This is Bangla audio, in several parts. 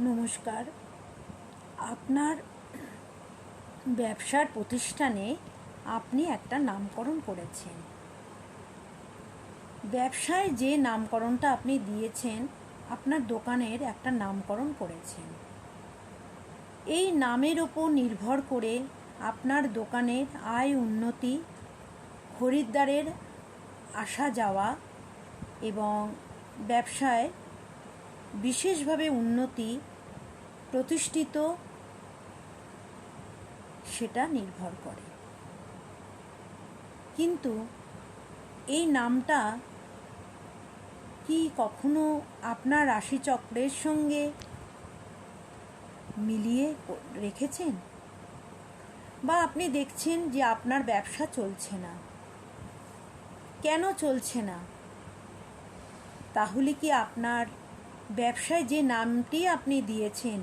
নমস্কার। আপনার ব্যবসার প্রতিষ্ঠানে আপনি একটা নামকরণ করেছেন। ব্যবসায় যে নামকরণটা আপনি দিয়েছেন, আপনার দোকানের একটা নামকরণ করেছেন। এই নামের ওপর নির্ভর করে আপনার দোকানের আয় উন্নতি, খরিদ্দারের আসা যাওয়া এবং ব্যবসায় বিশেষভাবে উন্নতি প্রতিষ্ঠিত সেটা নির্ভর করে। কিন্তু এই নামটা কি কখনো আপনার রাশিচক্রের সঙ্গে মিলিয়ে রেখেছেন? বা আপনি দেখছেন যে আপনার ব্যবসা চলছে না? কেন চলছে না? তাহলে কি আপনার ব্যবসায় যে নামটি আপনি দিয়েছেন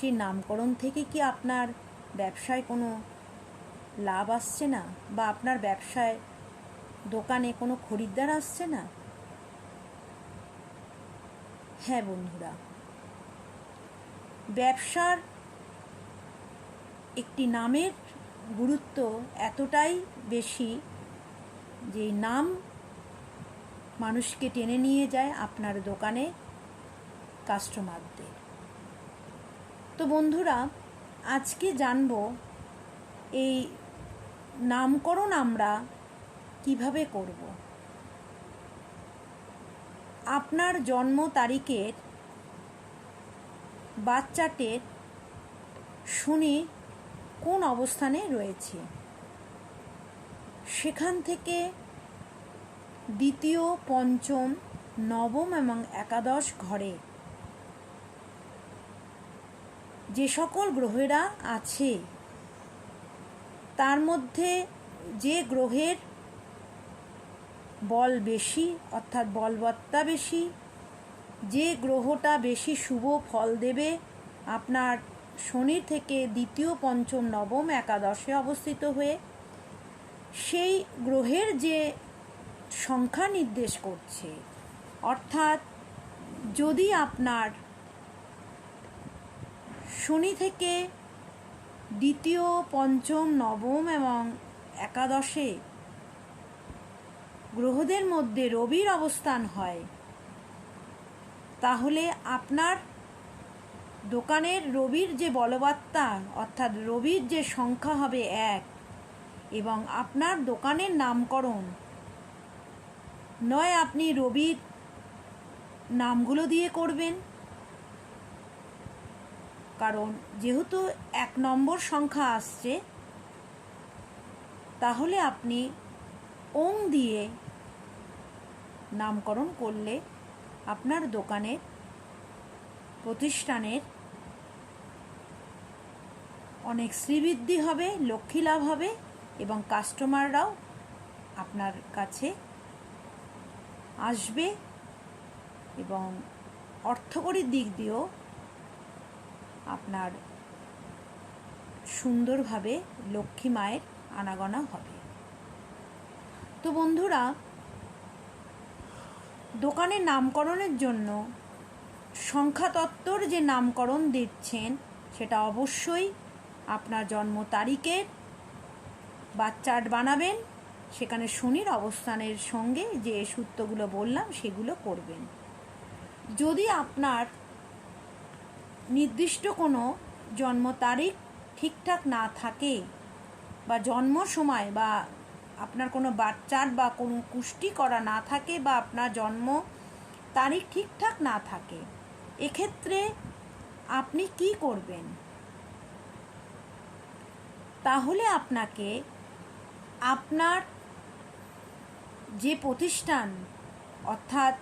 সেই নামকরণ থেকে কি আপনার ব্যবসায় কোনো লাভ আসছে না? বা আপনার ব্যবসায় দোকানে কোনো খরিদ্দার আসছে না? হ্যাঁ বন্ধুরা, ব্যবসার একটি নামের গুরুত্ব এতটাই বেশি যে নাম মানুষকে টেনে নিয়ে যায় আপনার দোকানে কাস্টমারদের। তো বন্ধুরা, আজকে জানব এই নামকরণ আমরা কীভাবে করব। আপনার জন্ম তারিখের বাচ্চাটের শুনি কোন অবস্থানে রয়েছে। সেখান থেকে দ্বিতীয়, পঞ্চম, নবম এবং একাদশ ঘরে যে সকল গ্রহেরা আছে, তার মধ্যে যে গ্রহের বল বেশি, অর্থাৎ বলবত্তা বেশি, যে গ্রহটা বেশি শুভ ফল দেবে, আপনার শনি থেকে দ্বিতীয়, পঞ্চম, নবম একাদশে অবস্থিত হয়ে, সেই গ্রহের যে সংখ্যা নির্দেশ করছে, অর্থাৎ যদি আপনার শনি থেকে দ্বিতীয়, পঞ্চম, নবম এবং একাদশে গ্রহদের মধ্যে রবির অবস্থান হয়। তাহলে আপনার দোকানের রবির যে বলবত্তা, অর্থাৎ রবির যে সংখ্যা হবে এক এবং আপনার দোকানের নামকরণ, নয় আপনি রবির নামগুলো দিয়ে করবেন। কারণ যেহেতু এক নম্বর সংখ্যা আসছে, তাহলে আপনি ওং দিয়ে নামকরণ করলে আপনার দোকানের প্রতিষ্ঠানের অনেক শ্রীবৃদ্ধি হবে, লক্ষ্মী লাভ হবে এবং কাস্টমাররাও আপনার কাছে আসবে এবং অর্থকরীর দিক দিয়েও আপনার সুন্দরভাবে লক্ষ্মী মায়ের আনাগোনা হবে। তো বন্ধুরা দোকানের নামকরণের জন্য সংখ্যাতত্ত্বর যে নামকরণ দিচ্ছেন, সেটা অবশ্যই আপনার জন্ম তারিখের বাচ্চাট বানাবেন। সেখানে শনির অবস্থানের সঙ্গে যে সূত্রগুলো বললাম, সেগুলো করবেন। যদি আপনার নির্দিষ্ট কোনো জন্ম তারিখ ঠিকঠাক না থাকে বা জন্ম সময় বা আপনার কোনো বাচ্চার বা কোনো কুষ্টি করা না থাকে বা আপনার জন্ম তারিখ ঠিকঠাক না থাকে, এক্ষেত্রে আপনি কি করবেন? তাহলে আপনাকে আপনার যে প্রতিষ্ঠান, অর্থাৎ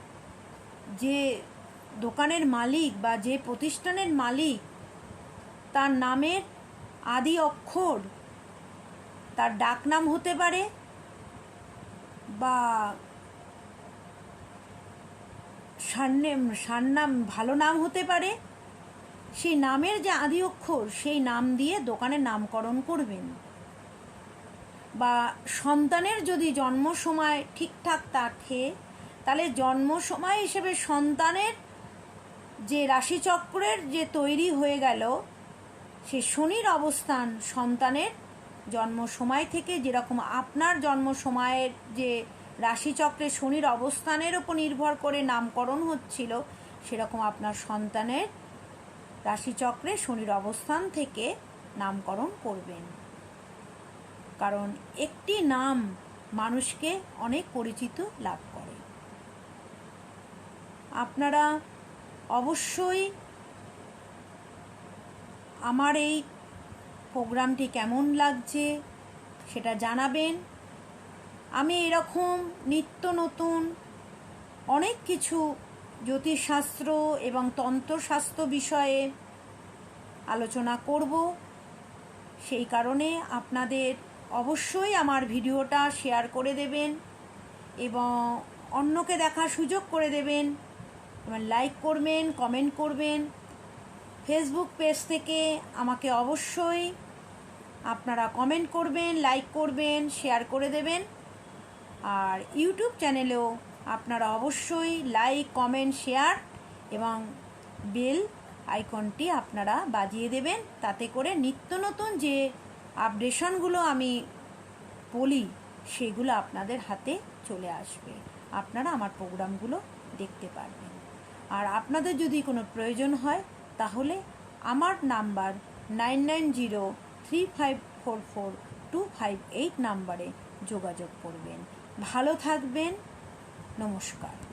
যে দোকানের মালিক বা যে প্রতিষ্ঠানের মালিক, তার নামের আদি অক্ষর, তার ডাকনাম হতে পারে বা সারনেম সারনাম, ভালো নাম হতে পারে, সেই নামের যে আদি অক্ষর, সেই নাম দিয়ে দোকানের নামকরণ করবেন। বা সন্তানের যদি জন্ম সময় ঠিকঠাক থাকে, তাহলে জন্ম সময় হিসেবে সন্তানের যে রাশিচক্রের যে তৈরি হয়ে গেল, সে শনির অবস্থান সন্তানের জন্ম সময় থেকে যেরকম আপনার জন্ম সময়ের যে রাশিচক্রে শনির অবস্থানের উপর নির্ভর করে নামকরণ হচ্ছিল, সেরকম আপনার সন্তানের রাশিচক্রে শনির অবস্থান থেকে নামকরণ করবেন। কারণ একটি নাম মানুষকে অনেক পরিচিত লাভ করে। আপনারা অবশ্যই আমার এই প্রোগ্রামটি কেমন লাগছে সেটা জানাবেন। আমি এরকম নিত্য নতুন অনেক কিছু জ্যোতিষশাস্ত্র এবং তন্ত্রশাস্ত্র বিষয়ে আলোচনা করব। সেই কারণে আপনাদের অবশ্যই আমার ভিডিওটা শেয়ার করে দেবেন এবং অন্যকে দেখার সুযোগ করে দেবেন। এবং লাইক করবেন কমেন্ট করবেন। ফেসবুক পেজ থেকে আমাকে অবশ্যই আপনারা কমেন্ট করবেন লাইক করবেন শেয়ার করে দেবেন। আর ইউটিউব চ্যানেলেও আপনারা অবশ্যই লাইক কমেন্ট শেয়ার এবং বেল আইকনটি আপনারা বাজিয়ে দেবেন। তাতে করে নিত্য নতুন যে আপডেশনগুলো আমি বলি, সেগুলো আপনাদের হাতে চলে আসবে। আপনারা আমার প্রোগ্রামগুলো দেখতে পারবেন। আর আপনাদের যদি কোনো প্রয়োজন হয়, তাহলে আমার number nine nine zero three five four four two five eight নাম্বারে যোগাযোগ করবেন। ভালো থাকবেন। নমস্কার।